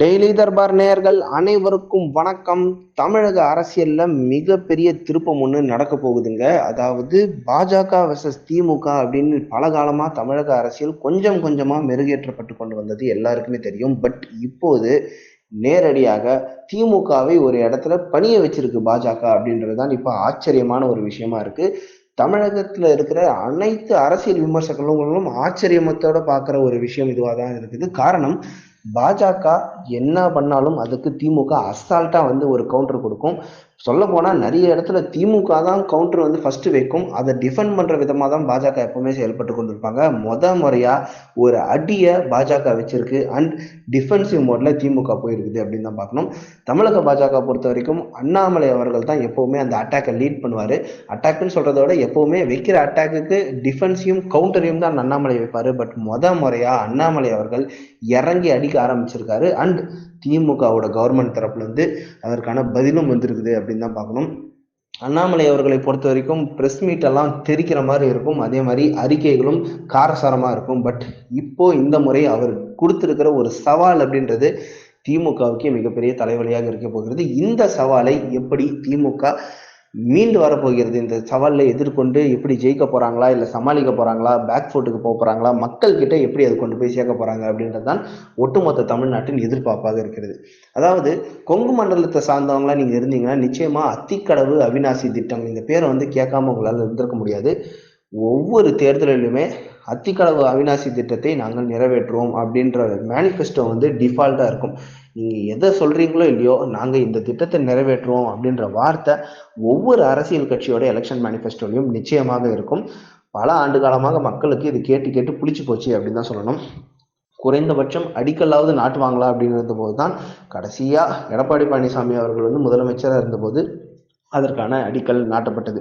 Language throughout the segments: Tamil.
டெய்லி தர்பார் நேயர்கள் அனைவருக்கும் வணக்கம். தமிழக அரசியல்ல மிகப்பெரிய திருப்பம் ஒன்று நடக்க போகுதுங்க. அதாவது பாஜக வெர்சஸ் திமுக அப்படின்னு பல காலமா தமிழக அரசியல் கொஞ்சம் கொஞ்சமா மெருகேற்றப்பட்டு கொண்டு வந்தது எல்லாருக்குமே தெரியும். பட் இப்போது நேரடியாக திமுகவை ஒரு இடத்துல பணிய வச்சிருக்கு பாஜக அப்படின்றது தான் இப்போ ஆச்சரியமான ஒரு விஷயமா இருக்கு. தமிழகத்தில் இருக்கிற அனைத்து அரசியல் விமர்சகர்களும் ஆச்சரியமத்தோட பார்க்குற ஒரு விஷயம் இதுவாக தான் இருக்குது. காரணம் பாஜக என்ன பண்ணாலும் அதுக்கு திமுக அசால்ட்டாக வந்து ஒரு கவுண்டர் கொடுக்கும். சொல்ல போனால் நிறைய இடத்துல திமுக தான் கவுண்டர் வந்து ஃபர்ஸ்ட் வைக்கும். அதை டிஃபெண்ட் பண்ற விதமாக தான் பாஜக எப்பவுமே செயல்பட்டு கொண்டிருப்பாங்க. முத முறையா ஒரு அடியை பாஜக வச்சிருக்கு. அண்ட் டிஃபென்சிவ் மோட்ல திமுக போயிருக்குது அப்படின்னு தான் பார்க்கணும். தமிழக பாஜக பொறுத்த வரைக்கும் அண்ணாமலை அவர்கள் தான் எப்பவுமே அந்த அட்டாக்கை லீட் பண்ணுவார். அட்டாக்னு சொல்றதை விட எப்பவுமே வைக்கிற அட்டாக்குக்கு டிஃபென்ஸையும் கவுண்டரையும் தான் அண்ணாமலை வைப்பார். பட் முத முறையா அண்ணாமலை அவர்கள் இறங்கி அடிக்க ஆரம்பிச்சிருக்காரு. அண்ட் திமுகவோட கவர்மெண்ட் தரப்புலேருந்து அதற்கான பதிலும் வந்திருக்குது அப்படின்னு தான் பார்க்கணும். அண்ணாமலை அவர்களை பொறுத்த வரைக்கும் ப்ரெஸ் மீட்டெல்லாம் தெரிக்கிற மாதிரி இருக்கும். அதே மாதிரி அறிக்கைகளும் காரசாரமாக இருக்கும். பட் இப்போ இந்த முறை அவர் கொடுத்துருக்கிற ஒரு சவால் அப்படின்றது திமுகவுக்கே மிகப்பெரிய தலைவலியாக இருக்க போகிறது. இந்த சவாலை எப்படி திமுக மீண்டு வரப்போகிறது. இந்த சவாலில் எதிர்கொண்டு எப்படி ஜெயிக்க போகிறாங்களா இல்லை சமாளிக்க போகிறாங்களா பேக் ஃபோர்ட்டுக்கு போக போகிறாங்களா மக்கள் கிட்ட எப்படி அது கொண்டு போய் சேர்க்க போகிறாங்க அப்படின்றது தான் ஒட்டுமொத்த தமிழ்நாட்டின் எதிர்பார்ப்பாக இருக்கிறது. அதாவது கொங்கு மண்டலத்தை சார்ந்தவங்களா நீங்கள் இருந்தீங்கன்னா நிச்சயமாக அத்திக்கடவு அவினாசி திட்டம் இந்த பேரை வந்து கேட்காம உங்களால் இருந்திருக்க முடியாது. ஒவ்வொரு தேர்தலிலுமே அத்திக்கடவு அவினாசி திட்டத்தை நாங்கள் நிறைவேற்றுவோம் அப்படின்ற மேனிஃபெஸ்டோ வந்து டிஃபால்ட்டாக இருக்கும். நீங்கள் எதை சொல்கிறீங்களோ இல்லையோ நாங்கள் இந்த திட்டத்தை நிறைவேற்றுவோம் அப்படின்ற வார்த்தை ஒவ்வொரு அரசியல் கட்சியோட எலெக்ஷன் மேனிஃபெஸ்டோலையும் நிச்சயமாக இருக்கும். பல ஆண்டு காலமாக மக்களுக்கு இது கேட்டு கேட்டு புளிச்சு போச்சு அப்படின்னு தான் சொல்லணும். குறைந்தபட்சம் அடிக்கல்லாவது நாட்டுவாங்களா அப்படின்னு இருந்தபோது தான் கடைசியாக எடப்பாடி பழனிசாமி அவர்கள் வந்து முதலமைச்சராக இருந்தபோது அதற்கான அடிக்கல் நாட்டப்பட்டது.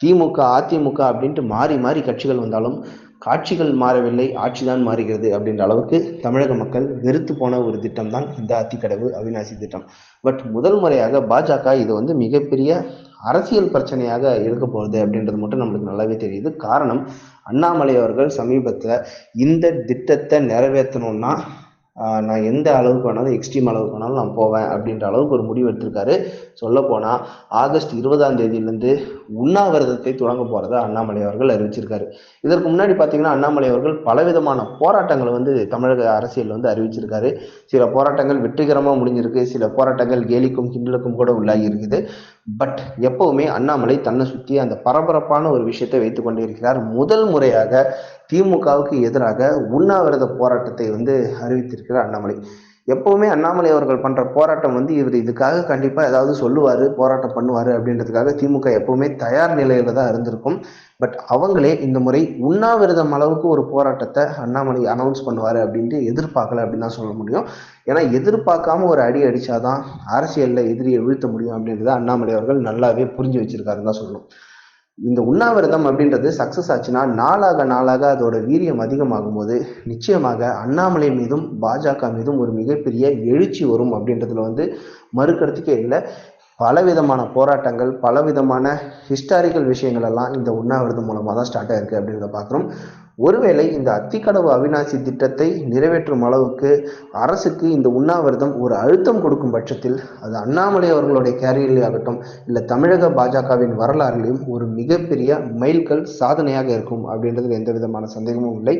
திமுக அதிமுக அப்படின்ட்டு மாறி மாறி கட்சிகள் வந்தாலும் காட்சிகள் மாறவில்லை ஆட்சிதான் மாறுகிறது அப்படின்ற அளவுக்கு தமிழக மக்கள் வெறுத்து போன ஒரு திட்டம் தான் இந்த அத்திக்கடவு அவிநாசி திட்டம். பட் முதல் முறையாக பாஜக இது வந்து மிகப்பெரிய அரசியல் பிரச்சனையாக இருக்க போகுது அப்படின்றது மட்டும் நம்மளுக்கு நல்லாவே தெரியுது. காரணம் அண்ணாமலை அவர்கள் சமீபத்தில் இந்த திட்டத்தை நிறைவேற்றணும்னா நான் எந்த அளவுக்கு வேணாலும் எக்ஸ்ட்ரீம் அளவுக்கு வேணாலும் நான் போவேன் அப்படின்ற அளவுக்கு ஒரு முடிவு எடுத்திருக்காரு. சொல்லப்போனால் ஆகஸ்ட் இருபதாம் தேதியிலேருந்து உண்ணாவிரதத்தை தொடங்க போகிறத அண்ணாமலை அவர்கள் அறிவிச்சிருக்காரு. இதற்கு முன்னாடி பார்த்தீங்கன்னா அண்ணாமலை அவர்கள் பலவிதமான போராட்டங்களை வந்து தமிழக அரசியல் வந்து அறிவிச்சிருக்காரு. சில போராட்டங்கள் வெற்றிகரமாக முடிஞ்சிருக்கு. சில போராட்டங்கள் கேலிக்கும் கிண்டலுக்கும் கூட உள்ளாகி இருக்குது. பட் எப்பவுமே அண்ணாமலை தன்னை சுற்றி அந்த பரபரப்பான ஒரு விஷயத்தை வைத்து கொண்டே இருக்கிறார் முதல் முறையாக திமுகவுக்கு எதிராக உண்ணாவிரத போராட்டத்தை வந்து அறிவித்திருக்கிறார் அண்ணாமலை. எப்பவுமே அண்ணாமலை அவர்கள் பண்ற போராட்டம் வந்து இவர் இதுக்காக கண்டிப்பா ஏதாவது சொல்லுவாரு போராட்டம் பண்ணுவாரு அப்படின்றதுக்காக திமுக எப்பவுமே தயார் நிலையில தான் இருந்திருக்கும். பட் அவங்களே இந்த முறை உண்ணாவிரதம் அளவுக்கு ஒரு போராட்டத்தை அண்ணாமலை அனௌன்ஸ் பண்ணுவாரு அப்படின்ட்டு எதிர்பார்க்கல அப்படின்னு தான் சொல்ல முடியும். ஏன்னா எதிர்பார்க்காம ஒரு அடி அடிச்சாதான் அரசியல்ல எதிரியை வீழ்த்த முடியும் அப்படின்றத அண்ணாமலை அவர்கள் நல்லாவே புரிஞ்சு வச்சிருக்காருன்னு தான் சொல்லணும். இந்த உண்ணாவிரதம் அப்படின்றது சக்சஸ் ஆச்சுன்னா நாளாக நாளாக அதோட வீரியம் அதிகமாகும் போது நிச்சயமாக அண்ணாமலை மீதும் பாஜக மீதும் ஒரு மிகப்பெரிய எழுச்சி வரும் அப்படின்றதுல வந்து மறுக்கிறதுக்கே இல்லை. பலவிதமான போராட்டங்கள் பலவிதமான ஹிஸ்டாரிக்கல் விஷயங்கள் எல்லாம் இந்த உண்ணாவிரதம் மூலமாக தான் ஸ்டார்ட் ஆயிருக்கு அப்படின்றத பார்க்குறோம். ஒருவேளை இந்த அத்திக்கடவு அவிநாசி திட்டத்தை நிறைவேற்றும் அளவுக்கு அரசுக்கு இந்த உண்ணாவிரதம் ஒரு அழுத்தம் கொடுக்கும் பட்சத்தில் அது அண்ணாமலை அவர்களுடைய கேரியரிலே ஆகட்டும் இல்லை தமிழக பாஜகவின் வரலாறுலையும் ஒரு மிகப்பெரிய மைல்கல் சாதனையாக இருக்கும் அப்படின்றதுல எந்த விதமான சந்தேகமும் இல்லை.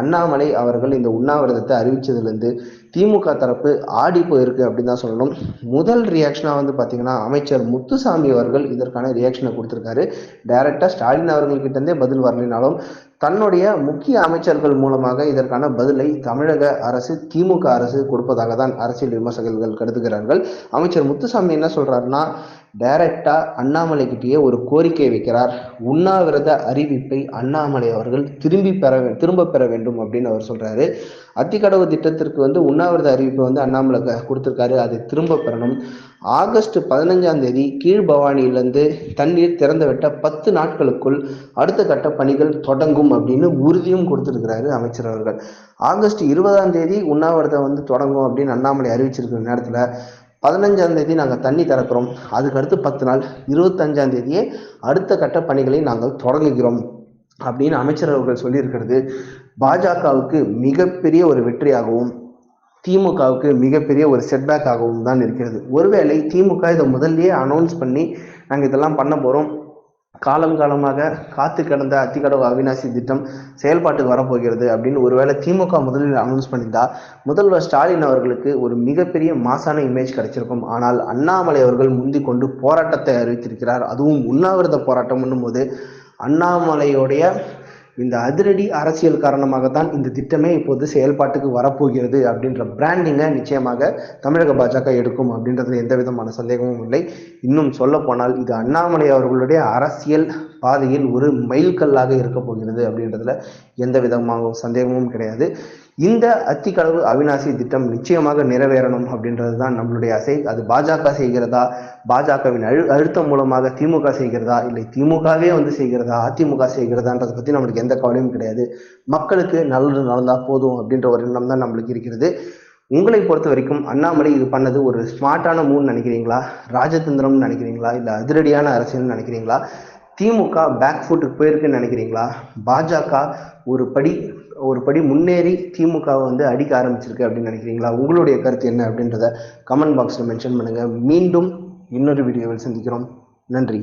அண்ணாமலை அவர்கள் இந்த உண்ணாவிரதத்தை அறிவித்ததுலேருந்து திமுக தரப்பு ஆடி போயிருக்கு அப்படின்னு தான் சொல்லணும். முதல் ரியாக்ஷனாக வந்து பார்த்தீங்கன்னா அமைச்சர் முத்துசாமி அவர்கள் இதற்கான ரியாக்ஷனை கொடுத்துருக்காரு. டைரக்டாக ஸ்டாலின் அவர்கள்கிட்டருந்தே பதில் வரலினாலும் தன்னுடைய முக்கிய அமைச்சர்கள் மூலமாக இதற்கான பதிலை தமிழக அரசு திமுக அரசு கொடுப்பதாக தான் அரசியல் விமர்சகர்கள் கருதுகிறார்கள். அமைச்சர் முத்துசாமி என்ன சொல்றாருன்னா டைரக்டா அண்ணாமலை கிட்டேயே ஒரு கோரிக்கை வைக்கிறார். உண்ணாவிரத அறிவிப்பை அண்ணாமலை அவர்கள் திரும்பி பெற திரும்ப பெற வேண்டும் அப்படின்னு அவர் சொல்றாரு. அத்திக்கடவு திட்டத்திற்கு வந்து உண்ணாவிரத அறிவிப்பை வந்து அண்ணாமலை கொடுத்திருக்காரு. அதை திரும்ப பெறணும். ஆகஸ்ட் பதினஞ்சாம் தேதி கீழ்பவானியிலிருந்து தண்ணீர் திறந்து விட்ட பத்து நாட்களுக்குள் அடுத்த கட்ட பணிகள் தொடங்கும் அப்படின்னு உறுதியும் கொடுத்துருக்கிறாரு அமைச்சர் அவர்கள். ஆகஸ்ட் இருபதாம் தேதி உண்ணாவிரதம் வந்து தொடங்கும் அப்படின்னு அண்ணாமலை அறிவிச்சிருக்கிற நேரத்தில் பதினஞ்சாம் தேதி நாங்கள் தண்ணி திறக்கிறோம். அதுக்கடுத்து பத்து நாள் இருபத்தஞ்சாம் தேதியே அடுத்த கட்ட பணிகளை நாங்கள் தொடங்குகிறோம் அப்படின்னு அமைச்சர் அவர்கள் சொல்லியிருக்கிறது. பாஜகவுக்கு மிகப்பெரிய ஒரு வெற்றியாகவும் திமுகவுக்கு மிகப்பெரிய ஒரு செட்பேக்காகவும் தான் இருக்கிறது. ஒருவேளை திமுக இதை முதல்லயே அனௌன்ஸ் பண்ணி நாங்கள் இதெல்லாம் பண்ண போகிறோம் காலம் காலமாக காத்து கிடந்த அத்திக்கடவு அவிநாசி திட்டம் செயல்பாட்டுக்கு வரப்போகிறது அப்படின்னு ஒருவேளை திமுக முதலில் அனௌன்ஸ் பண்ணியிருந்தா முதல்வர் ஸ்டாலின் அவர்களுக்கு ஒரு மிகப்பெரிய மாசான இமேஜ் கிடைச்சிருக்கும். ஆனால் அண்ணாமலை அவர்கள் முந்தி கொண்டு போராட்டத்தை அறிவித்திருக்கிறார். அதுவும் உண்ணாவிரத போராட்டம் போது அண்ணாமலையுடைய இந்த அதிரடி அரசியல் காரணமாகத்தான் இந்த திட்டமே இப்போது செயல்பாட்டுக்கு வரப்போகிறது அப்படின்ற பிராண்டிங்கை நிச்சயமாக தமிழக பாஜக எடுக்கும் அப்படின்றதுல எந்த விதமான சந்தேகமும் இல்லை. இன்னும் சொல்ல போனால் இது அண்ணாமலை அவர்களுடைய அரசியல் பாதையில் ஒரு மைல்கல்லாக இருக்க போகிறது அப்படின்றதுல எந்த விதமாகவும் சந்தேகமும் கிடையாது. இந்த அத்திக்கடவு அவிநாசி திட்டம் நிச்சயமாக நிறைவேறணும் அப்படின்றது தான் நம்மளுடைய ஆசை அது பாஜக செய்கிறதா? பாஜகவின் அழு அழுத்தம் மூலமாக திமுக செய்கிறதா? இல்லை திமுகவே வந்து செய்கிறதா? அதிமுக செய்கிறதான்றதை பற்றி நம்மளுக்கு எந்த கவலையும் கிடையாது. மக்களுக்கு நல்லது நடந்தால் போதும் அப்படின்ற ஒரு எண்ணம் தான் நம்மளுக்கு இருக்கிறது. உங்களை பொறுத்த வரைக்கும் அண்ணாமலை இது பண்ணது ஒரு ஸ்மார்ட்டான மூவ்னு நினைக்கிறீங்களா? ராஜதந்திரம்னு நினைக்கிறீங்களா? இல்லை அதிரடியான அரசியல்னு நினைக்கிறீங்களா? திமுக பேக் ஃபுட்டுக்கு போயிருக்குன்னு நினைக்கிறீங்களா? பாஜக ஒரு படி ஒரு படி முன்னேறி திமுகவை வந்து அடிக்க ஆரம்பிச்சிருக்கு அப்படின்னு நினைக்கிறீங்களா? உங்களுடைய கருத்து என்ன அப்படின்றத கமெண்ட் பாக்ஸில் மென்ஷன் பண்ணுங்கள் மீண்டும் இன்னொரு வீடியோவில் சந்திக்கிறோம். நன்றி.